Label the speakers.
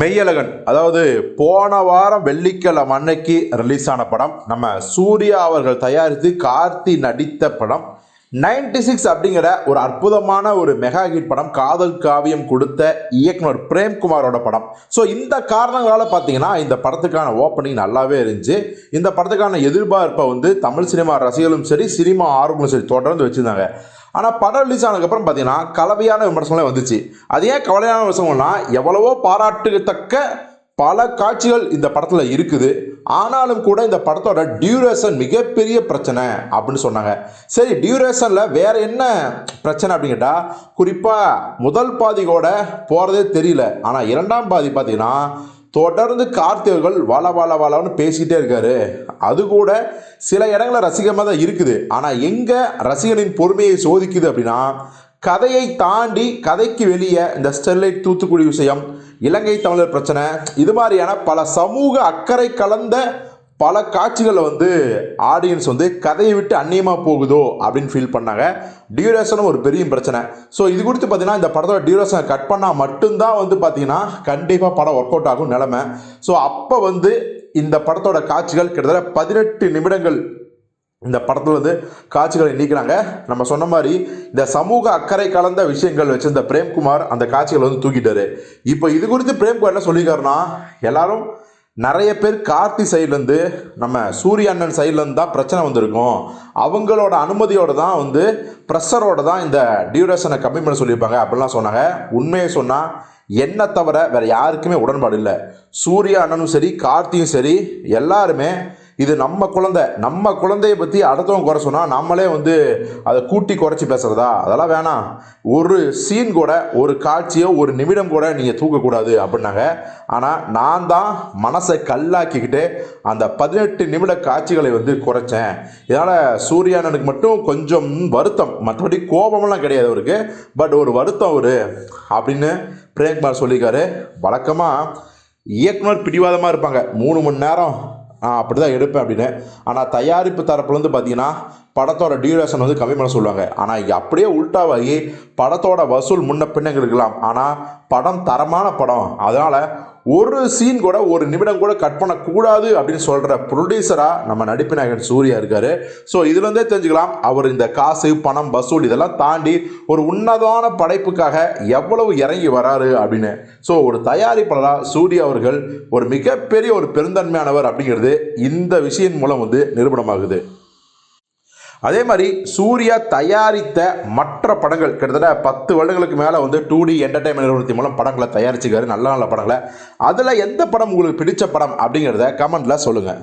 Speaker 1: மெய்யழகன். அதாவது போன வாரம் வெள்ளிக்கிழமை அன்னைக்கு ரிலீஸ் ஆன படம். நம்ம சூர்யா அவர்கள் தயாரித்து கார்த்தி நடித்த படம். 96 சிக்ஸ் அப்படிங்கிற ஒரு அற்புதமான ஒரு மெகா ஹிட் படம். காதல் காவியம் கொடுத்த இயக்குனர் பிரேம்குமாரோட படம். ஸோ இந்த காரணங்களால் பார்த்தீங்கன்னா இந்த படத்துக்கான ஓப்பனிங் நல்லாவே இருந்துச்சு. இந்த படத்துக்கான எதிர்பார்ப்பை வந்து தமிழ் சினிமா ரசிகர்களும் சரி சினிமா ஆர்வங்களும் சரி தொடர்ந்து வச்சுருந்தாங்க. ஆனால் படம் ரிலீஸ் ஆனதுக்கப்புறம் பார்த்தீங்கன்னா கலவையான விமர்சனங்களே வந்துச்சு. அது ஏன் கவலையான விமர்சனம்னா எவ்வளவோ பாராட்டுத்தக்க பல காட்சிகள் இந்த படத்தில் இருக்குது. ஆனாலும் கூட இந்த படத்தோட டியூரேஷன் மிகப்பெரிய பிரச்சனை அப்படின்னு சொன்னாங்க. சரி டியூரேஷனில் வேற என்ன பிரச்சனை அப்படின்னு கேட்டால் குறிப்பாக முதல் பாதி கூட போகிறதே தெரியல. ஆனால் இரண்டாம் பாதி பார்த்தீங்கன்னா தொடர்ந்து கார்த்திகர்கள் வள வள வளன்னு பேசிக்கிட்டே இருக்காரு. அது கூட சில இடங்களில் ரசிகமாக தான் இருக்குது. ஆனால் எங்கே ரசிகனின் பொறுமையை சோதிக்குது அப்படின்னா கதையை தாண்டி கதைக்கு வெளியே இந்த ஸ்டெர்லைட் தூத்துக்குடி விஷயம் இலங்கை தமிழர் பிரச்சனை இது மாதிரியான பல சமூக அக்கறை கலந்த பல காட்சிகளை வந்து ஆடியன்ஸ் வந்து கதையை விட்டு அந்நியமாக போகுதோ அப்படின்னு ஃபீல் பண்ணாங்க. டியூரேஷனும் ஒரு பெரிய பிரச்சனை. ஸோ இது குறித்து பார்த்தீங்கன்னா இந்த படத்தோட டியூரேஷனை கட் பண்ணால் மட்டும்தான் வந்து பார்த்தீங்கன்னா கண்டிப்பாக படம் ஒர்க் அவுட் ஆகும் நிலமை. ஸோ அப்போ வந்து இந்த படத்தோட காட்சிகள் கிட்டத்தட்ட பதினெட்டு நிமிடங்கள் இந்த படத்தில் வந்து காட்சிகளை நீக்கிறாங்க. நம்ம சொன்ன மாதிரி இந்த சமூக அக்கறை கலந்த விஷயங்கள் வச்சிருந்த பிரேம்குமார் அந்த காட்சிகளை வந்து தூக்கிட்டாரு. இப்போ இது குறித்து பிரேம்குமார் என்ன சொல்லியிருக்காருன்னா எல்லாரும் நிறைய பேர் கார்த்தி சைட்லேருந்து நம்ம சூரிய அண்ணன் சைட்லேருந்து தான் பிரச்சனை வந்திருக்கும். அவங்களோட அனுமதியோடு தான் வந்து ப்ரெஷரோட தான் இந்த டியூரேஷனை கம்மி பண்ண சொல்லியிருப்பாங்க. அப்படிலாம் சொன்னாங்க. உண்மையை சொன்னால் என்ன தவிர வேறு யாருக்குமே உடன்பாடு இல்லை. சூரிய அண்ணனும் சரி கார்த்தியும் சரி எல்லாருமே இது நம்ம குழந்தை நம்ம குழந்தைய பற்றி அடுத்தவங்க குறை சொன்னால் நம்மளே வந்து அதை கூட்டி குறைச்சி பேசுகிறதா அதெல்லாம் வேணாம். ஒரு சீன் கூட ஒரு காட்சியோ ஒரு நிமிடம் கூட நீங்கள் தூக்கக்கூடாது அப்படின்னாங்க. ஆனால் நான் தான் மனசை கல்லாக்கிக்கிட்டு அந்த பதினெட்டு நிமிட காட்சிகளை வந்து குறைச்சேன். இதனால் சூர்யானனுக்கு மட்டும் கொஞ்சம் வருத்தம். மற்றபடி கோபமெல்லாம் கிடையாது அவருக்கு. பட் ஒரு வருத்தம் அவர் அப்படின்னு பிரேம்குமார் சொல்லியிருக்காரு. வழக்கமாக இயக்குனர் பிடிவாதமாக இருப்பாங்க. மூணு மணி நேரம் அப்படி தான் எடுப்பேன் அப்படின்னு. ஆனால் தயாரிப்பு தரப்புலேருந்து பார்த்தீங்கன்னா படத்தோட டியூரேஷன் வந்து கம்மி பண்ண சொல்லுவாங்க. ஆனால் இங்கே அப்படியே உல்ட்டாவாகி படத்தோட வசூல் முன்ன பின்னங்க இருக்கலாம். ஆனால் படம் தரமான படம். அதனால் ஒரு சீன் கூட ஒரு நிமிடம் கூட கட் பண்ணக்கூடாது அப்படின்னு சொல்கிற ப்ரொடியூசராக நம்ம நடிப்பு நாயகன் சூர்யா இருக்கார். ஸோ இதுலேருந்தே தெரிஞ்சுக்கலாம் அவர் இந்த காசு பணம் வசூல் இதெல்லாம் தாண்டி ஒரு உன்னதமான படைப்புக்காக எவ்வளவு இறங்கி வராரு அப்படின்னு. ஸோ ஒரு தயாரிப்பாளராக சூர்யா அவர்கள் ஒரு மிகப்பெரிய ஒரு பெருந்தன்மையானவர் அப்படிங்கிறது இந்த விஷயம் மூலம் வந்து நிரூபணமாகுது. அதே மாதிரி சூர்யா தயாரித்த மற்ற படங்கள் கிட்டத்தட்ட பத்து வருடங்களுக்கு மேலே வந்து டூ டி என்டர்டைன்மெண்ட் நிறுவனத்தின் மூலம் படங்களை தயாரிச்சுக்காரு நல்ல நல்ல படங்களை. அதில் எந்த படம் உங்களுக்கு பிடிச்ச படம் அப்படிங்கிறத கமெண்ட்டில் சொல்லுங்கள்